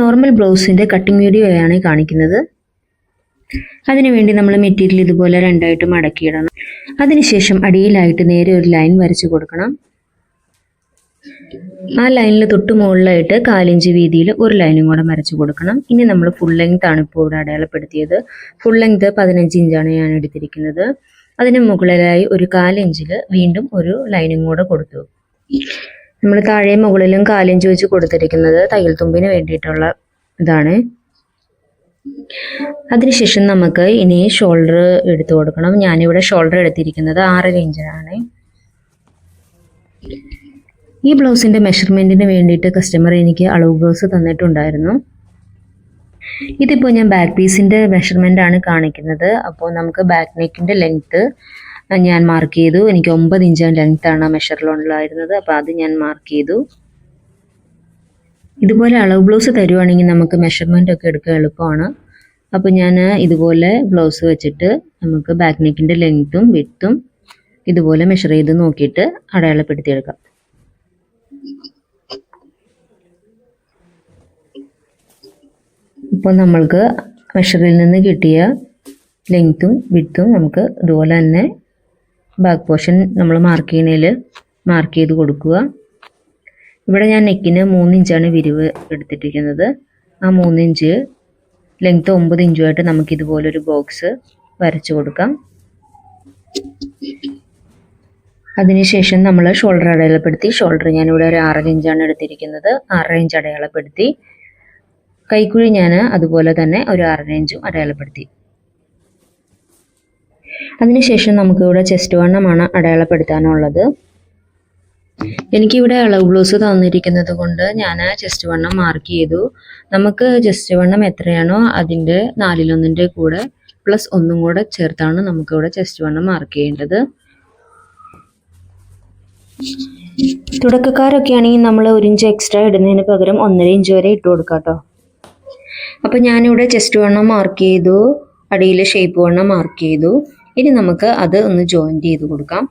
Normal ബ്ലൗസിന്റെ cutting വീഡിയോയാണ് ആണ് കാണിക്കുന്നത്. അതിനുവേണ്ടി നമ്മൾ മെറ്റീരിയൽ ഇതുപോലെ രണ്ടായിട്ട് മടക്കിയിടണം. അതിനുശേഷം അടിയിലായിട്ട് നേരെ ഒരു ലൈൻ വരച്ചു കൊടുക്കണം. ആ ലൈനിൽ തൊട്ട് മുകളിലായിട്ട് കാലിഞ്ച് വീതിയിൽ ഒരു ലൈനും കൂടെ വരച്ചു കൊടുക്കണം. ഇനി നമ്മൾ ഫുൾ ലെങ്ത് ആണ് ഇപ്പോൾ ഇവിടെ അടയാളപ്പെടുത്തിയത്. ഫുൾ ലെങ്ത് പതിനഞ്ച് ഇഞ്ചാണ് ഞാൻ എടുത്തിരിക്കുന്നത്. അതിന് മുകളിലായി ഒരു കാലിഞ്ചിൽ വീണ്ടും ഒരു ലൈനും കൂടെ കൊടുത്തു. നമ്മൾ താഴെ മുകളിലും കാലിഞ്ച് വെച്ച് കൊടുത്തിരിക്കുന്നത് തയ്യൽ തുമ്പിന് വേണ്ടിയിട്ടുള്ള ഇതാണ്. അതിനുശേഷം നമുക്ക് ഇനി ഷോൾഡർ എടുത്തു കൊടുക്കണം. ഞാനിവിടെ ഷോൾഡർ എടുത്തിരിക്കുന്നത് ആറര ഇഞ്ചിനാണ്. ഈ ബ്ലൗസിന്റെ മെഷർമെന്റിന് വേണ്ടിയിട്ട് കസ്റ്റമർ എനിക്ക് അളവ് ബ്ലൗസ് തന്നിട്ടുണ്ടായിരുന്നു. ഇതിപ്പോൾ ഞാൻ ബാക്ക് പീസിന്റെ മെഷർമെന്റ് ആണ് കാണിക്കുന്നത്. അപ്പോൾ നമുക്ക് ബാക്ക് നെക്കിന്റെ ലെങ്ത്ത് ഞാൻ മാർക്ക് ചെയ്തു. എനിക്ക് ഒമ്പത് ഇഞ്ച് ലെങ്ത് ആണ് മെഷറിലുണ്ടായിരുന്നത് അപ്പോൾ അത് ഞാൻ മാർക്ക് ചെയ്തു. ഇതുപോലെ അളവ് ബ്ലൗസ് തരുവാണെങ്കിൽ നമുക്ക് മെഷർമെന്റ് ഒക്കെ എടുക്കാൻ എളുപ്പമാണ്. അപ്പോൾ ഞാൻ ഇതുപോലെ ബ്ലൗസ് വെച്ചിട്ട് നമുക്ക് ബാക്ക് നെക്കിന്റെ ലെങ്ത്തും വിത്തും ഇതുപോലെ മെഷർ ചെയ്ത് നോക്കിയിട്ട് അടയാളപ്പെടുത്തിയെടുക്കാം. ഇപ്പോൾ നമ്മൾക്ക് മെഷറിൽ നിന്ന് കിട്ടിയ ലെങ്ത്തും വിത്തും നമുക്ക് ഇതുപോലെ തന്നെ ബാക്ക് പോർഷൻ നമ്മൾ മാർക്ക് ചെയ്യണേൽ മാർക്ക് ചെയ്ത് കൊടുക്കുക. ഇവിടെ ഞാൻ നെക്കിന് മൂന്ന് ഇഞ്ചാണ് വിരിവ് എടുത്തിട്ടിരിക്കുന്നത്. ആ മൂന്ന് ഇഞ്ച് ലെങ്ത്ത് ഒമ്പത് ഇഞ്ചുമായിട്ട് നമുക്ക് ഇതുപോലൊരു ബോക്സ് വരച്ചു കൊടുക്കാം. അതിനുശേഷം നമ്മൾ ഷോൾഡർ അടയാളപ്പെടുത്തി. ഷോൾഡർ ഞാനിവിടെ ഒരു ആറര ഇഞ്ചാണ് എടുത്തിരിക്കുന്നത്. ആറര ഇഞ്ച് അടയാളപ്പെടുത്തി. കൈക്കുഴി ഞാൻ അതുപോലെ തന്നെ ഒരു ആറര ഇഞ്ചും അടയാളപ്പെടുത്തി. അതിനുശേഷം നമുക്കിവിടെ ചെസ്റ്റ് വണ്ണമാണ് അടയാളപ്പെടുത്താനുള്ളത്. എനിക്കിവിടെ അളവ് ബ്ലൗസ് തന്നിരിക്കുന്നത് കൊണ്ട് ഞാൻ ചെസ്റ്റ് വണ്ണം മാർക്ക് ചെയ്തു. നമുക്ക് ചെസ്റ്റ് വണ്ണം എത്രയാണോ അതിന്റെ നാലിലൊന്നിന്റെ കൂടെ പ്ലസ് ഒന്നും കൂടെ ചേർത്താണ് നമുക്കിവിടെ ചെസ്റ്റ് വണ്ണം മാർക്ക് ചെയ്യേണ്ടത്. തുടക്കക്കാരൊക്കെ ആണെങ്കിൽ നമ്മൾ ഒരു ഇഞ്ച് എക്സ്ട്രാ ഇടുന്നതിന് പകരം ഒന്നര ഇഞ്ച് വരെ ഇട്ട് കൊടുക്കാം കേട്ടോ അപ്പോൾ ഞാനിവിടെ ചെസ്റ്റ് വണ്ണം മാർക്ക് ചെയ്തു. അടിയിൽ ഷേപ്പ് വണ്ണം മാർക്ക് ചെയ്തു. ഇനി നമുക്ക് അത് ഒന്ന് ജോയിന്റ് ചെയ്ത് കൊടുക്കാം.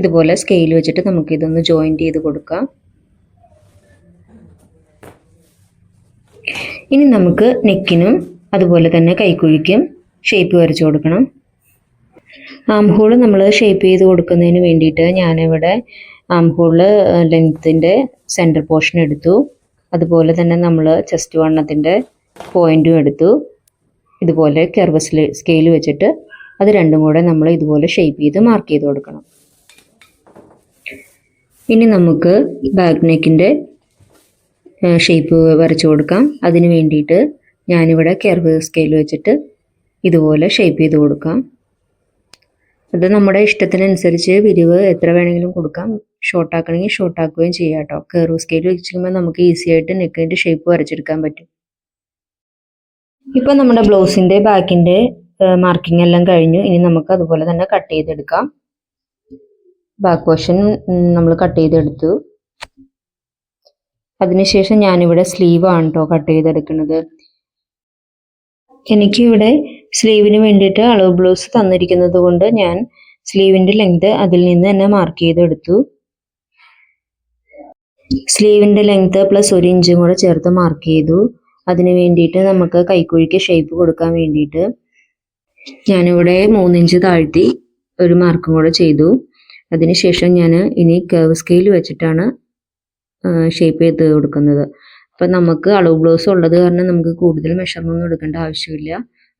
ഇതുപോലെ സ്കെയിൽ വെച്ചിട്ട് നമുക്ക് ഇതൊന്ന് ജോയിന്റ് ചെയ്ത് കൊടുക്കാം. ഇനി നമുക്ക് നെക്കിനും അതുപോലെ തന്നെ കൈക്കുഴിക്കും ഷേപ്പ് വരച്ചു കൊടുക്കണം. ആം ഹോൾ നമ്മൾ ഷേപ്പ് ചെയ്ത് കൊടുക്കുന്നതിന് വേണ്ടിയിട്ട് ഞാനിവിടെ ആം ഹോൾ ലെങ്ത്തിന്റെ സെന്റർ പോർഷൻ എടുത്തു. അതുപോലെ തന്നെ നമ്മൾ ചെസ്റ്റ് വണ്ണത്തിന്റെ പോയിന്റും എടുത്തു. ഇതുപോലെ കെർവ് സ്കെയിൽ വെച്ചിട്ട് അത് രണ്ടും കൂടെ നമ്മൾ ഇതുപോലെ ഷേപ്പ് ചെയ്ത് മാർക്ക് ചെയ്ത് കൊടുക്കണം. ഇനി നമുക്ക് ബാക്ക് നെക്കിന്റെ ഷേപ്പ് വരച്ചു കൊടുക്കാം. അതിന് വേണ്ടിയിട്ട് ഞാനിവിടെ കെർവ് സ്കെയിൽ വെച്ചിട്ട് ഇതുപോലെ ഷേപ്പ് ചെയ്ത് കൊടുക്കാം. അത് നമ്മുടെ ഇഷ്ടത്തിനനുസരിച്ച് വിരിവ് എത്ര വേണമെങ്കിലും കൊടുക്കാം. ഷോർട്ട് ആക്കണമെങ്കിൽ ഷോർട്ട് ആക്കുകയും ചെയ്യാം കേട്ടോ. കെർവ് സ്കെയിൽ വെച്ചിരിക്കുമ്പോൾ നമുക്ക് ഈസി ആയിട്ട് നെക്കിന്റെ ഷേപ്പ് വരച്ചെടുക്കാൻ പറ്റും. ഇപ്പം നമ്മുടെ ബ്ലൗസിന്റെ ബാക്കിന്റെ മാർക്കിംഗ് എല്ലാം കഴിഞ്ഞു. ഇനി നമുക്ക് അതുപോലെ തന്നെ കട്ട് ചെയ്തെടുക്കാം. ബാക്ക് പോർഷൻ നമ്മൾ കട്ട് ചെയ്തെടുത്തു. അതിനുശേഷം ഞാനിവിടെ സ്ലീവാണ് കേട്ടോ കട്ട് ചെയ്തെടുക്കുന്നത്. എനിക്കിവിടെ സ്ലീവിന് വേണ്ടിയിട്ട് അളവ് ബ്ലൗസ് തന്നിരിക്കുന്നത് കൊണ്ട് ഞാൻ സ്ലീവിന്റെ ലെങ്ത് അതിൽ നിന്ന് തന്നെ മാർക്ക് ചെയ്തെടുത്തു. സ്ലീവിന്റെ ലെങ്ത് പ്ലസ് ഒരു ഇഞ്ചും കൂടെ ചേർത്ത് മാർക്ക് ചെയ്തു. അതിന് വേണ്ടിയിട്ട് നമുക്ക് കൈക്കുഴിക്ക് ഷേപ്പ് കൊടുക്കാൻ വേണ്ടിയിട്ട്. ഞാനിവിടെ മൂന്നിഞ്ച് താഴ്ത്തി ഒരു മാർക്കും കൂടെ ചെയ്തു. അതിനുശേഷം ഞാൻ ഇനി കർവ് സ്കെയിൽ വെച്ചിട്ടാണ് ഷേപ്പ് ചെയ്ത് കൊടുക്കുന്നത്. അപ്പം നമുക്ക് അളവ് ബ്ലൗസ് ഉള്ളത് കാരണം നമുക്ക് കൂടുതൽ മെഷർമെന്റ് എടുക്കേണ്ട ആവശ്യമില്ല.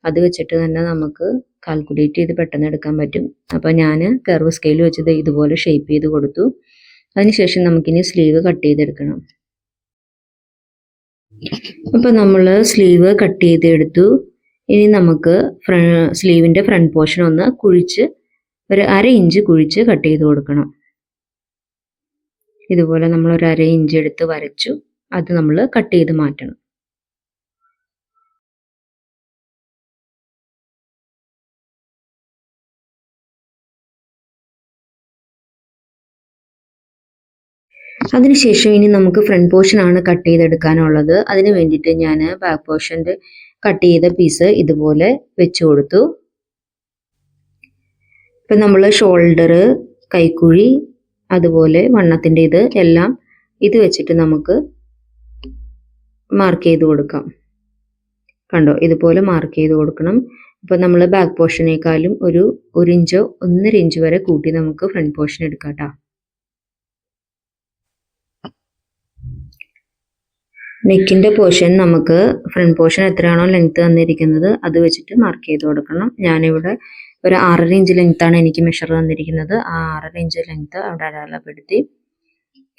അത് വെച്ചിട്ട് തന്നെ നമുക്ക് കാൽക്കുലേറ്റ് ചെയ്ത് പെട്ടെന്ന് എടുക്കാൻ പറ്റും. അപ്പോൾ ഞാൻ കർവ് സ്കെയിൽ വെച്ചത് ഇതുപോലെ ഷേപ്പ് ചെയ്ത് കൊടുത്തു. അതിനുശേഷം നമുക്കിനി സ്ലീവ് കട്ട് ചെയ്തെടുക്കണം. അപ്പോൾ നമ്മൾ സ്ലീവ് കട്ട് ചെയ്തെടുത്തു. ഇനി നമുക്ക് സ്ലീവിന്റെ ഫ്രണ്ട് പോർഷൻ ഒന്ന് കുഴിച്ച് ഒരു അര ഇഞ്ച് കുഴിച്ച് കട്ട് ചെയ്ത് കൊടുക്കണം. ഇതുപോലെ നമ്മൾ ഒരു അര ഇഞ്ച് എടുത്ത് വരച്ചു. അത് നമ്മൾ കട്ട് ചെയ്ത് മാറ്റണം. അതിനുശേഷം ഇനി നമുക്ക് ഫ്രണ്ട് പോർഷൻ ആണ് കട്ട് ചെയ്തെടുക്കാനുള്ളത്. അതിന് വേണ്ടിയിട്ട് ഞാൻ ബാക്ക് പോർഷന്റെ കട്ട് ചെയ്ത പീസ് ഇതുപോലെ വെച്ച് കൊടുത്തു. ഇപ്പം നമ്മൾ ഷോൾഡർ കൈക്കുഴി അതുപോലെ വണ്ണത്തിന്റെ ഇത് എല്ലാം ഇത് വെച്ചിട്ട് നമുക്ക് മാർക്ക് ചെയ്ത് കൊടുക്കാം. കണ്ടോ? ഇതുപോലെ മാർക്ക് ചെയ്ത് കൊടുക്കണം. ഇപ്പോൾ നമ്മൾ ബാക്ക് പോർഷനേക്കാളും ഒരു ഒരു ഇഞ്ചോ ഒന്നര ഇഞ്ച് വരെ കൂട്ടി നമുക്ക് ഫ്രണ്ട് പോർഷൻ എടുക്കാം കേട്ടോ. നെക്കിന്റെ പോർഷൻ നമുക്ക് ഫ്രണ്ട് പോർഷൻ എത്രയാണോ ലെങ്ത് തന്നിരിക്കുന്നത് അത് വെച്ചിട്ട് മാർക്ക് ചെയ്ത് കൊടുക്കണം. ഞാനിവിടെ ഒരു ആറര ഇഞ്ച് ലെങ്ത് ആണ് എനിക്ക് മെഷർ തന്നിരിക്കുന്നത്. ആ ആറര ഇഞ്ച് ലെങ്ത് അവിടെ അടയാളപ്പെടുത്തി.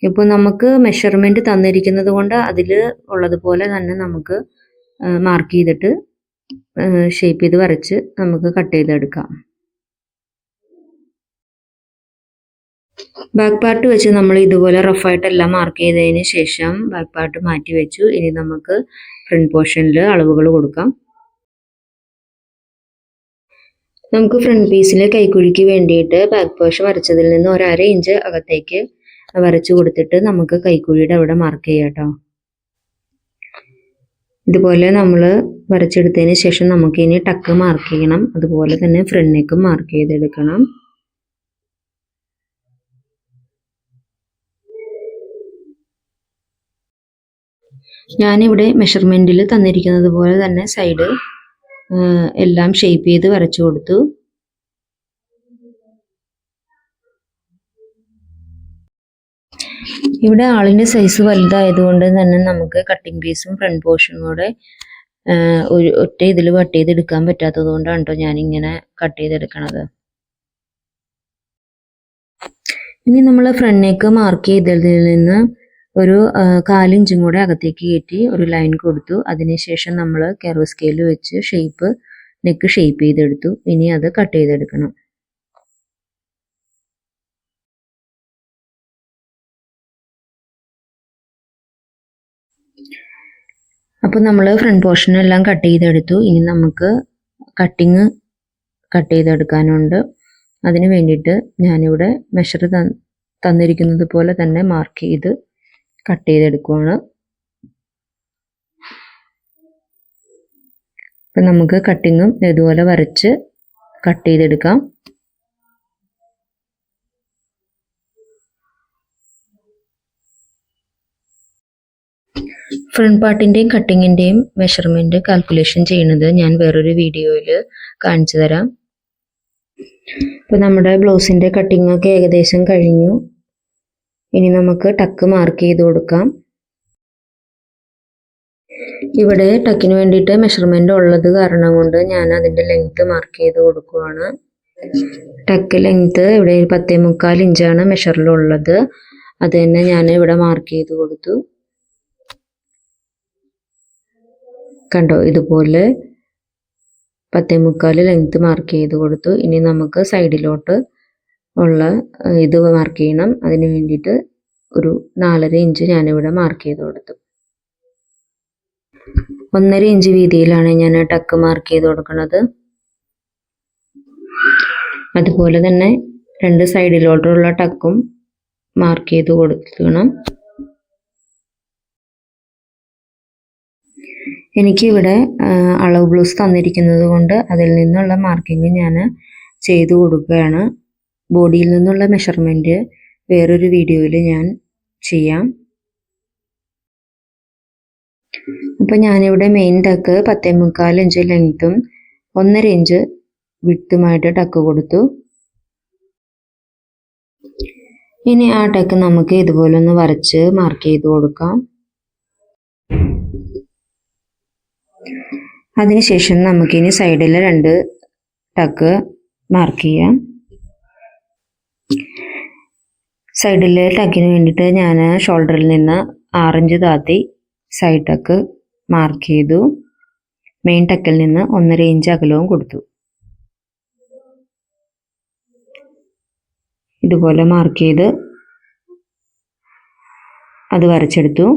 ഇപ്പോൾ നമുക്ക് മെഷർമെന്റ് തന്നിരിക്കുന്നത് കൊണ്ട് അതിൽ ഉള്ളതുപോലെ തന്നെ നമുക്ക് മാർക്ക് ചെയ്തിട്ട് ഷേപ്പ് ചെയ്ത് വരച്ച് നമുക്ക് കട്ട് ചെയ്തെടുക്കാം. ബാക്ക് പാർട്ട് വെച്ച് നമ്മൾ ഇതുപോലെ റഫായിട്ടെല്ലാം മാർക്ക് ചെയ്തതിന് ശേഷം ബാക്ക് പാർട്ട് മാറ്റി വെച്ചു. ഇനി നമുക്ക് ഫ്രണ്ട് പോർഷനിൽ അളവുകൾ കൊടുക്കാം. നമുക്ക് ഫ്രണ്ട് പീസിൽ കൈക്കുഴിക്ക് വേണ്ടിയിട്ട് ബാക്ക് പോർഷൻ വരച്ചതിൽ നിന്ന് ഒരര ഇഞ്ച് അകത്തേക്ക് വരച്ചു കൊടുത്തിട്ട് നമുക്ക് കൈക്കുഴിയുടെ അവിടെ മാർക്ക് ചെയ്യാം കേട്ടോ. ഇതുപോലെ നമ്മൾ വരച്ചെടുത്തതിന് ശേഷം നമുക്ക് ഇനി ടക്ക് മാർക്ക് ചെയ്യണം. അതുപോലെ തന്നെ ഫ്രണ്ട് നെക്കും മാർക്ക് ചെയ്തെടുക്കണം. ഞാനിവിടെ മെഷർമെന്റിൽ തന്നിരിക്കുന്നത് പോലെ തന്നെ സൈഡ് എല്ലാം ഷേപ്പ് ചെയ്ത് വരച്ചു കൊടുത്തു. ഇവിടെ ആളിന്റെ സൈസ് വലുതായതുകൊണ്ട് തന്നെ നമുക്ക് കട്ടിംഗ് പീസും ഫ്രണ്ട് പോർഷനും കൂടെ ഒരു ഒറ്റ ഇതിൽ കട്ട് ചെയ്തെടുക്കാൻ പറ്റാത്തത് കൊണ്ടാണ് കേട്ടോ ഞാനിങ്ങനെ കട്ട് ചെയ്തെടുക്കണത്. ഇനി നമ്മൾ ഫ്രണ്ട് മാർക്ക് ചെയ്തതിൽ നിന്ന് ഒരു കാലിഞ്ചും കൂടെ അകത്തേക്ക് കയറ്റി ഒരു ലൈൻ കൊടുത്തു. അതിനുശേഷം നമ്മൾ കെറോ സ്കെയിൽ വെച്ച് ഷേപ്പ് നെക്ക് ഷേപ്പ് ചെയ്തെടുത്തു. ഇനി അത് കട്ട് ചെയ്തെടുക്കണം. അപ്പോൾ നമ്മൾ ഫ്രണ്ട് പോർഷനെല്ലാം കട്ട് ചെയ്തെടുത്തു. ഇനി നമുക്ക് കട്ടിങ് കട്ട് ചെയ്തെടുക്കാനുണ്ട്. അതിന് വേണ്ടിയിട്ട് ഞാനിവിടെ മെഷർ തന്നിരിക്കുന്നത് പോലെ തന്നെ മാർക്ക് ചെയ്ത് കട്ട് ചെയ്തെടുക്കുവാണ്. അപ്പം നമുക്ക് കട്ടിങ്ങും ഇതുപോലെ വരച്ച് കട്ട് ചെയ്തെടുക്കാം. ഫ്രണ്ട് പാർട്ടിന്റെയും കട്ടിങ്ങിന്റെയും മെഷർമെന്റ് കാൽക്കുലേഷൻ ചെയ്യുന്നത് ഞാൻ വേറൊരു വീഡിയോയിൽ കാണിച്ചു തരാം. ഇപ്പം നമ്മുടെ ബ്ലൗസിന്റെ കട്ടിങ്ങൊക്കെ ഏകദേശം കഴിഞ്ഞു. ഇനി നമുക്ക് ടക്ക് മാർക്ക് ചെയ്ത് കൊടുക്കാം. ഇവിടെ ടക്കിന് വേണ്ടിയിട്ട് മെഷർമെന്റ് ഉള്ളത് കാരണം കൊണ്ട് ഞാൻ അതിന്റെ ലെങ്ത്ത് മാർക്ക് ചെയ്ത് കൊടുക്കുവാണ്. ടക്ക് ലെങ്ത്ത് ഇവിടെ പത്തേ മുക്കാൽ ഇഞ്ചാണ് മെഷറിലുള്ളത് അത് തന്നെ ഞാൻ ഇവിടെ മാർക്ക് ചെയ്ത് കൊടുത്തു. കണ്ടോ ഇതുപോലെ പത്തേ മുക്കാൽ ലെങ്ത്ത് മാർക്ക് ചെയ്ത് കൊടുത്തു. ഇനി നമുക്ക് സൈഡിലോട്ട് ഉള്ള ഇത് മാർക്ക് ചെയ്യണം. അതിന് വേണ്ടിയിട്ട് ഒരു നാലര ഇഞ്ച് ഞാനിവിടെ മാർക്ക് ചെയ്ത് കൊടുത്തു. ഒന്നര ഇഞ്ച് വീതിയിലാണ് ഞാൻ ടക്ക് മാർക്ക് ചെയ്ത് കൊടുക്കുന്നത് അതുപോലെ തന്നെ രണ്ട് സൈഡിലോട്ടുള്ള ടക്കും മാർക്ക് ചെയ്ത് കൊടുക്കണം. എനിക്കിവിടെ അളവ് ബ്ലൗസ് തന്നിരിക്കുന്നത് കൊണ്ട് അതിൽ നിന്നുള്ള മാർക്കിങ് ഞാൻ ചെയ്തു കൊടുക്കുകയാണ്. ബോഡിയിൽ നിന്നുള്ള മെഷർമെന്റ് വേറൊരു വീഡിയോയിൽ ഞാൻ ചെയ്യാം. അപ്പോൾ ഞാനിവിടെ മെയിൻ ടക്ക് പത്തേ മുക്കാൽ ഇഞ്ച് ലെങ്ത്തും ഒന്നര ഇഞ്ച് വിട്ടുമായിട്ട് ടക്ക് കൊടുത്തു. ഇനി ആ ടക്ക് നമുക്ക് ഇതുപോലെ ഒന്ന് വരച്ച് മാർക്ക് ചെയ്ത് കൊടുക്കാം. അതിനുശേഷം നമുക്കിനി സൈഡിൽ രണ്ട് ടക്ക് മാർക്ക് ചെയ്യാം. സൈഡിലെ ടക്കിന് വേണ്ടിയിട്ട് ഞാൻ ഷോൾഡറിൽ നിന്ന് ആറിഞ്ച് താത്തി സൈഡ് ടക്ക് മാർക്ക് ചെയ്തു. മെയിൻ ടക്കിൽ നിന്ന് ഒന്നര ഇഞ്ച് അകലവും കൊടുത്തു. ഇതുപോലെ മാർക്ക് ചെയ്ത് അത് വരച്ചെടുത്തു.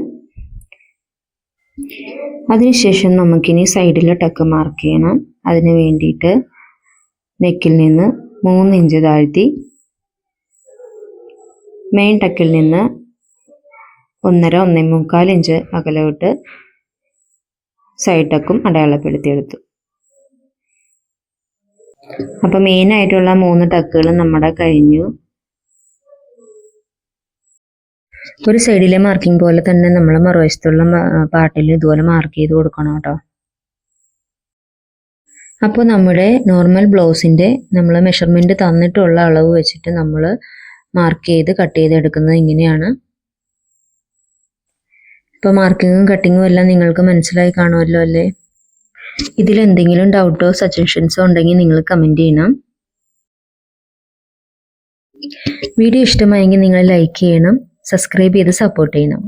അതിനുശേഷം നമുക്കിനി സൈഡിൽ ടക്ക് മാർക്ക് ചെയ്യണം. അതിന് വേണ്ടിയിട്ട് നെക്കിൽ നിന്ന് മൂന്ന് ഇഞ്ച് താഴ്ത്തി മെയിൻ ടക്കിൽ നിന്ന് ഒന്നര ഒന്നേ മുക്കാൽ ഇഞ്ച് അകലോട്ട് സൈഡ് ടക്കും അടയാളപ്പെടുത്തിയെടുത്തു അപ്പോൾ മെയിനായിട്ടുള്ള മൂന്ന് ടക്കുകൾ നമ്മുടെ കഴിഞ്ഞു. ഒരു സൈഡിലെ മാർക്കിംഗ് പോലെ തന്നെ നമ്മൾ മറുവശത്തുള്ള പാട്ടിൽ ഇതുപോലെ മാർക്ക് ചെയ്ത് കൊടുക്കണം കേട്ടോ. അപ്പോൾ നമ്മുടെ നോർമൽ ബ്ലൗസിന്റെ നമ്മൾ മെഷർമെന്റ് തന്നിട്ടുള്ള അളവ് വെച്ചിട്ട് നമ്മൾ മാർക്ക് ചെയ്ത് കട്ട് ചെയ്തെടുക്കുന്നത് ഇങ്ങനെയാണ്. ഇപ്പോൾ മാർക്കിങ്ങും കട്ടിങ്ങും എല്ലാം നിങ്ങൾക്ക് മനസ്സിലായി കാണുമല്ലോ അല്ലേ? ഇതിൽ എന്തെങ്കിലും ഡൗട്ടോ സജഷൻസോ ഉണ്ടെങ്കിൽ നിങ്ങൾ കമന്റ് ചെയ്യണം. വീഡിയോ ഇഷ്ടമായെങ്കിൽ നിങ്ങൾ ലൈക്ക് ചെയ്യണം സബ്സ്ക്രൈബ് ചെയ്ത് സപ്പോർട്ട് ചെയ്യണം.